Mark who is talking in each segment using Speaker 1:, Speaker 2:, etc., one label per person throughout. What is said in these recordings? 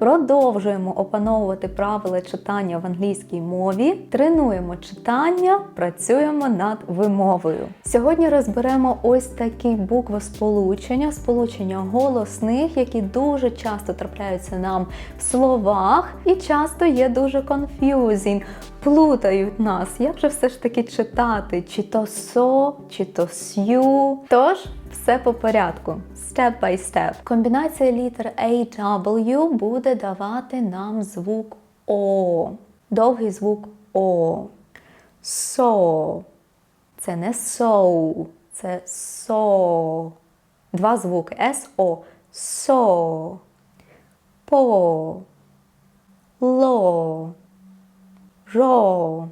Speaker 1: Продовжуємо опановувати правила читання в англійській мові, тренуємо читання, працюємо над вимовою. Сьогодні розберемо ось такі буквосполучення, сполучення голосних, які дуже часто трапляються нам в словах і часто є дуже confusing, плутають нас. Як же все ж таки читати? Чи то со, чи то сю. Тож, все по порядку. Step by step. Комбінація літер AW буде давати нам звук О. Довгий звук О. So. Це не so, це so. Два звуки S-O. So. По. Ло. Ро.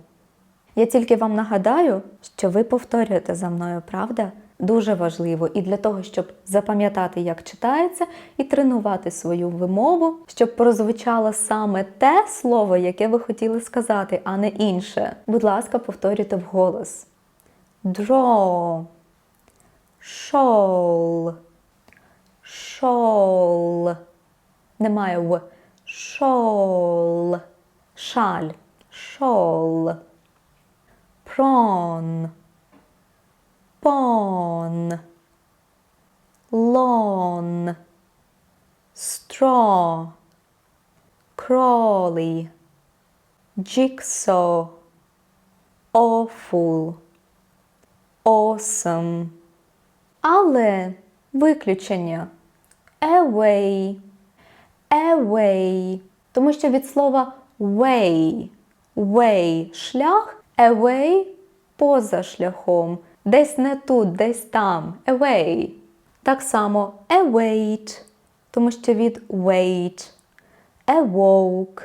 Speaker 1: Я тільки вам нагадаю, що ви повторюєте за мною, правда? Дуже важливо і для того, щоб запам'ятати, як читається, і тренувати свою вимову, щоб прозвучало саме те слово, яке ви хотіли сказати, а не інше. Будь ласка, повторюйте вголос. Draw. Shawl. Shawl. Немає в. Shawl. Шаль. Shawl. Prawn. Pawn. Lawn. Straw. Crawley. Jigsaw. Awful. Awesome. Але виключення away, away, тому що від слова way, way – шлях, away – поза шляхом, десь не тут, десь там, away. Так само await, тому що від wait, awoke,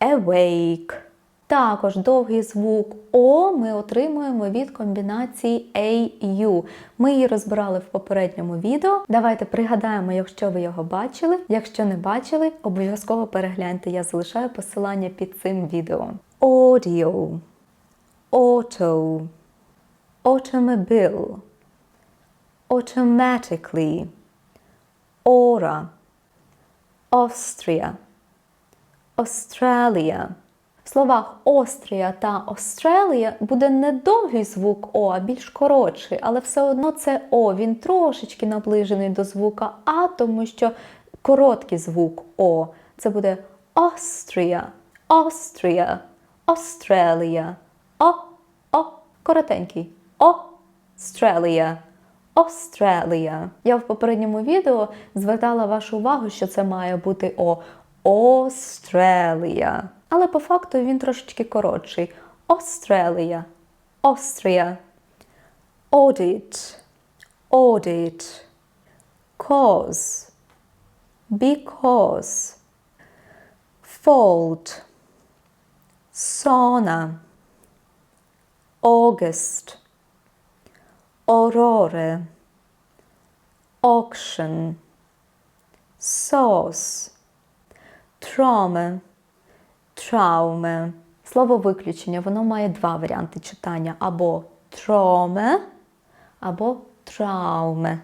Speaker 1: awake. Також довгий звук О ми отримуємо від комбінації AU. Ми її розбирали в попередньому відео. Давайте пригадаємо, якщо ви його бачили. Якщо не бачили, обов'язково перегляньте. Я залишаю посилання під цим відео. Audio, auto, automobile, automatically, aura, Austria, Australia. В словах Острія та Australia буде не довгий звук О, а більш коротший, але все одно це О, він трошечки наближений до звука А, тому що короткий звук О. Це буде Austria, Austria, Australia, О, О, коротенький. Australia, Australia. Я в попередньому відео звертала вашу увагу, що це має бути О. Australia. Але по факту він трошечки коротший. Australia, Austria, audit, audit, cause, because, fault, sauna, August, aurore, auction, sauce, trauma, трауме. Слово виключення, воно має два варіанти читання: або троме, або трауме.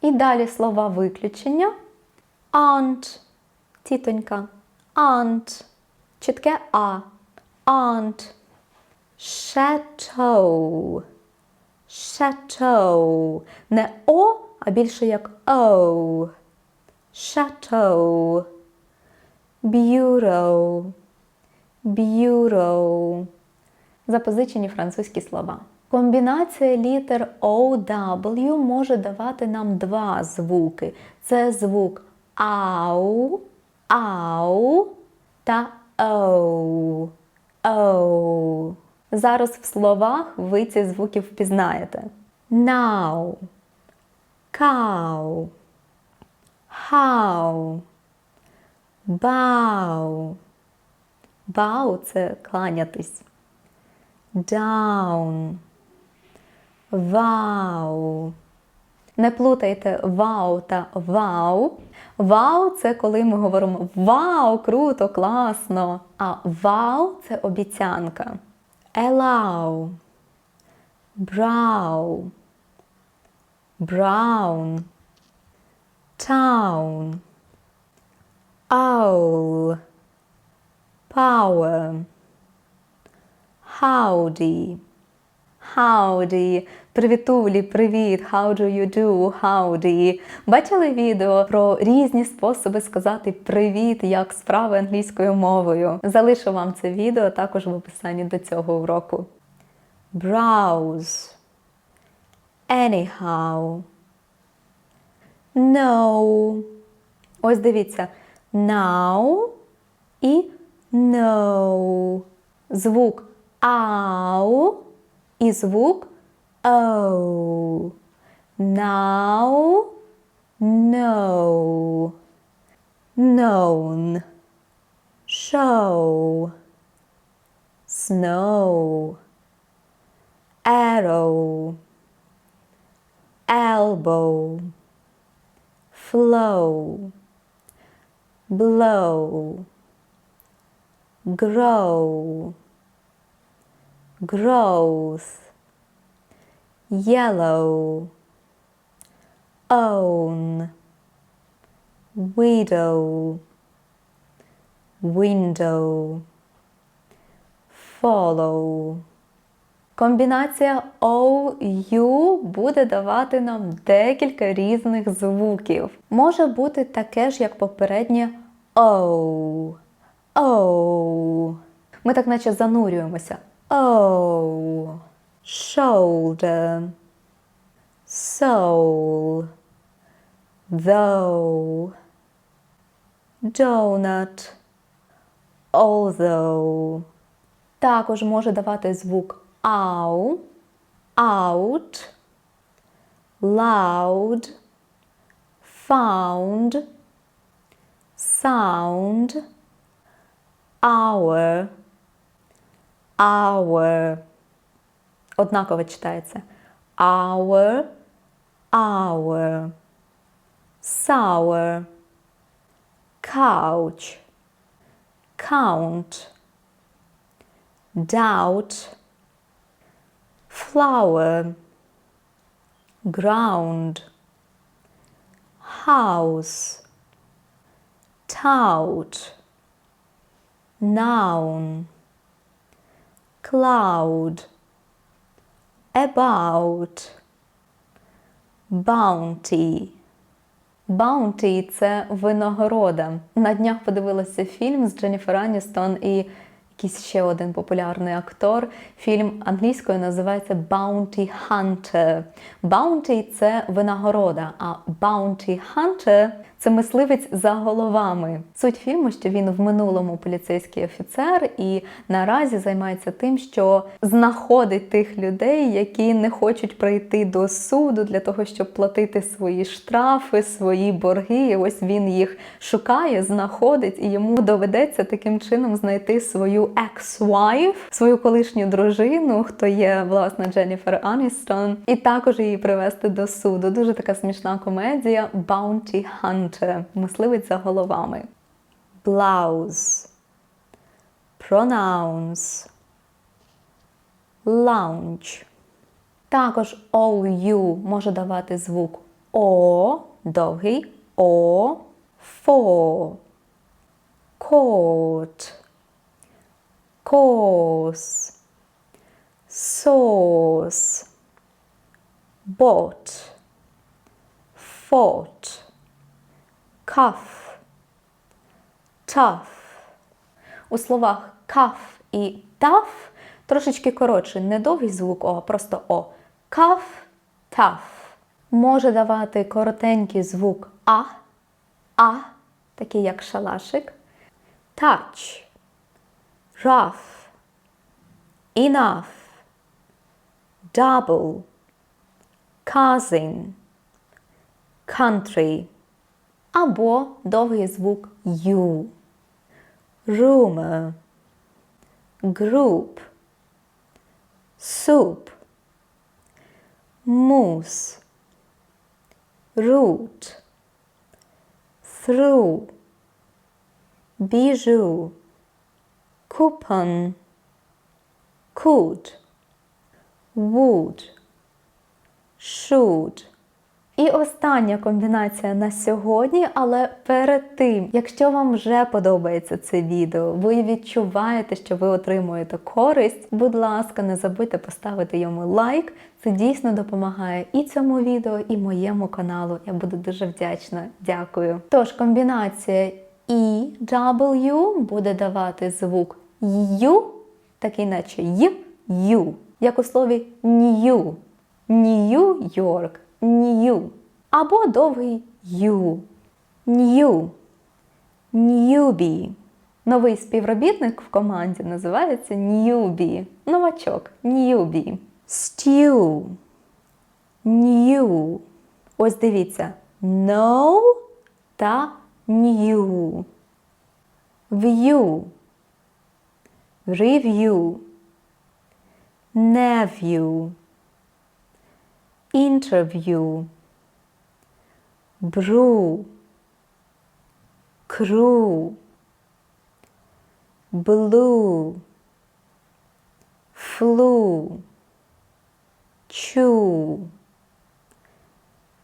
Speaker 1: І далі слова виключення. Aunt, тітонька, aunt, чітке А, aunt, chateau, chateau. Не О, а більше як О. Chateau. Bureau. Bureau. Запозичені французькі слова. Комбінація літер OW може давати нам два звуки. Це звук ау, ау та оу. Оу. Зараз в словах ви ці звуки впізнаєте. Now, cow, how, bow. Bow – це кланятись. Down. Wow. Не плутайте вау та вау. Вау це коли ми говоримо Вау, круто, класно. А вау це обіцянка. Allow. Brow. Brown. Town. owl, power, howdy, howdy, привітулі, привіт, how do you do, howdy. Бачили відео про різні способи сказати привіт, як справи англійською мовою. Залишу вам це відео також в описанні до цього уроку. Browse, anyhow, no. Ось дивіться, now і no. Звук ау і звук о. Now, no. Known. Show. Snow. Arrow. Elbow. Flow. Blow. Grow. Growth. Yellow. Own. Widow. Window. Follow. Комбінація OU буде давати нам декілька різних звуків. Може бути таке ж, як попереднє O. O. Ми так наче занурюємося. O. Shoulder. Soul. Though. Donut. Although. Також може давати звук ау, out, loud, found, sound, hour, hour. Однаково читається. Hour, hour, sour, couch, count, doubt, flower, ground, house, tout, Noun, cloud, about, bounty. Bounty – це винагорода. На днях подивилася фільм з Дженніфер Аністон і якийсь ще один популярний актор. Фільм англійською називається Bounty Hunter. Bounty – це винагорода, а Bounty Hunter – це мисливець за головами. Суть фільму, що він в минулому поліцейський офіцер і наразі займається тим, що знаходить тих людей, які не хочуть прийти до суду для того, щоб платити свої штрафи, свої борги. І ось він їх шукає, знаходить, і йому доведеться таким чином знайти свою ex-wife, свою колишню дружину, хто є власне Дженніфер Аністон, і також її привести до суду. Дуже така смішна комедія Bounty Hunter. Мисливець за головами. Blouse. Pronouns. Lounge. Також OU може давати звук О, довгий О, for, court, course, sauce, bought, fought, cuff, tough. У словах cuff і tough трошечки коротше, не довгий звук О, а просто О. Cuff, tough. Може давати коротенький звук А, А, такий як шалашик. Touch, rough, enough, double, cousin, country. Або довгий звук U. Rumor, group, soup, moose, root, through, bijou, coupon, could, would, should, І остання комбінація на сьогодні, але перед тим, якщо вам вже подобається це відео, ви відчуваєте, що ви отримуєте користь, будь ласка, не забудьте поставити йому лайк. Це дійсно допомагає і цьому відео, і моєму каналу. Я буду дуже вдячна. Дякую. Тож комбінація і W буде давати звук Ю, такий наче Й, Ю, як у слові New. Нью-Йорк, Нью. Або довгий Ю. Нью. Ньюбі. Новий співробітник в команді називається Ньюбі. Новачок. Ньюбі. Стю. Нью. Ось дивіться. No та new. View. Review. Nephew interview, brew, crew, blue, flu, chew,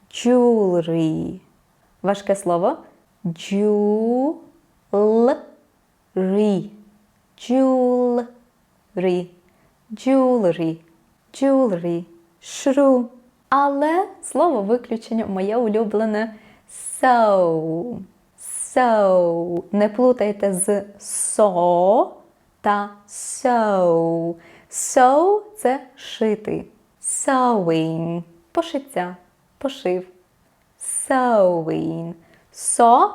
Speaker 1: jewelry. Важке слово jewelry, jewelry, jewelry, jewelry, shrew. Але слово виключення моє улюблене so. So. Не плутайте з so та sew. Sew – це шити. Sewing. Пошиття. Пошив. Sewing. So,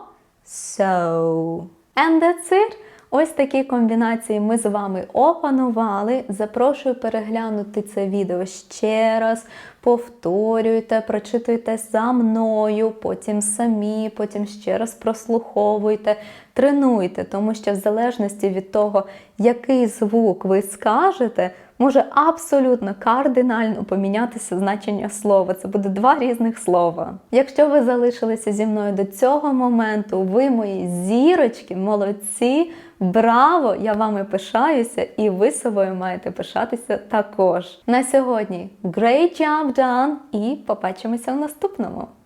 Speaker 1: sew. And that's it. Ось такі комбінації ми з вами опанували. Запрошую переглянути це відео ще раз. Повторюйте, прочитуйте за мною, потім самі, потім ще раз прослуховуйте, тренуйте, тому що в залежності від того, який звук ви скажете, може абсолютно кардинально помінятися значення слова. Це буде два різних слова. Якщо ви залишилися зі мною до цього моменту, ви мої зірочки, молодці. Браво! Я вами пишаюся, і ви собою маєте пишатися також. На сьогодні great job done і побачимося в наступному!